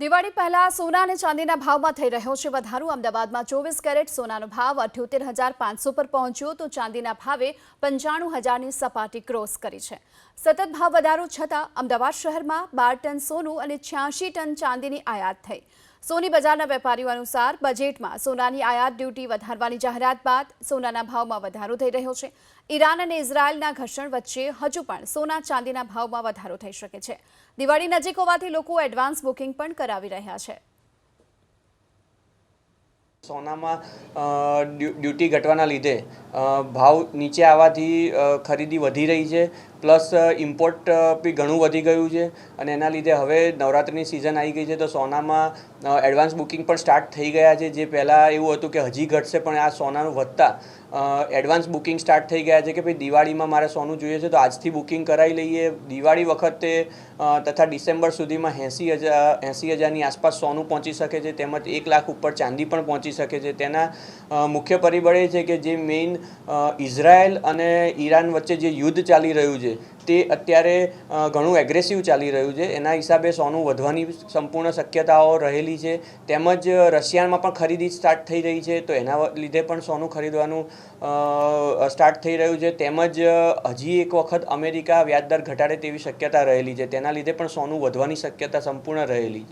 દિવાળી પહેલા સોના અને ચાંદીના ભાવમાં થઈ રહ્યો છે વધારો. અમદાવાદમાં ચોવીસ કેરેટ સોનાનો ભાવ અઠ્યોતેર હજાર પાંચસો પર પહોંચ્યો તો ચાંદીના ભાવે પંચાણું હજારની સપાટી ક્રોસ કરી છે. સતત ભાવ વધારો છતાં અમદાવાદ શહેરમાં બાર ટન સોનું અને છ્યાસી ટન ચાંદીની આયાત થઈ. સોની બજારના વેપારીઓ અનુસાર બજેટમાં સોનાની આયાત ડ્યુટી વધારવાની જાહેરાત બાદ સોનાના ભાવમાં વધારો થઈ રહ્યો છે. ઈરાન અને ઇઝરાયલના ઘર્ષણ વચ્ચે હજુ પણ સોના ચાંદીના ભાવમાં વધારો થઈ શકે છે. દિવાળી નજીક હોવાથી લોકો એડવાન્સ બુકિંગ પણ કરાવી રહ્યા છે. સોનામાં ડ્યુટી ઘટવાના લીધે ભાવ નીચે આવવાથી ખરીદી વધી રહી છે, પ્લસ ઇમ્પોર્ટ બી ઘણું વધી ગયું છે, અને એના લીધે હવે નવરાત્રિની સિઝન આવી ગઈ છે, તો સોનામાં એડવાન્સ બુકિંગ પણ સ્ટાર્ટ થઈ ગયા છે, જે પહેલાં એવું હતું કે હજી ઘટશે, પણ આ સોનાનું વધતા એડવાન્સ બુકિંગ સ્ટાર્ટ થઈ ગયા છે કે ભાઈ દિવાળીમાં મારે સોનું જોઈએ છે, તો આજથી બુકિંગ કરાવી લઈએ. દિવાળી વખતે તથા ડિસેમ્બર સુધીમાં એંસી હજાર એંસી હજારની આસપાસ સોનું પહોંચી શકે છે, તેમજ એક લાખ ઉપર ચાંદી પણ પહોંચી શકે છે. તેના મુખ્ય પરિબળ એ છે કે જે મેઇન ઇઝરાયલ અને ઈરાન વચ્ચે જે યુદ્ધ ચાલી રહ્યું છે, તે અત્યારે ઘણું એગ્રેસિવ ચાલી રહ્યું છે. એના હિસાબે સોનું વધવાની સંપૂર્ણ શક્યતાઓ રહેલી છે. તેમજ રશિયામાં પણ ખરીદી સ્ટાર્ટ થઈ રહી છે. તો એના લીધે પણ સોનું ખરીદવાનું સ્ટાર્ટ થઈ રહ્યું છે. તેમજ હજી એક વખત અમેરિકા વ્યાજદર ઘટાડે તેવી શક્યતા રહેલી છે. તેના લીધે પણ સોનું વધવાની શક્યતા સંપૂર્ણ રહેલી છે.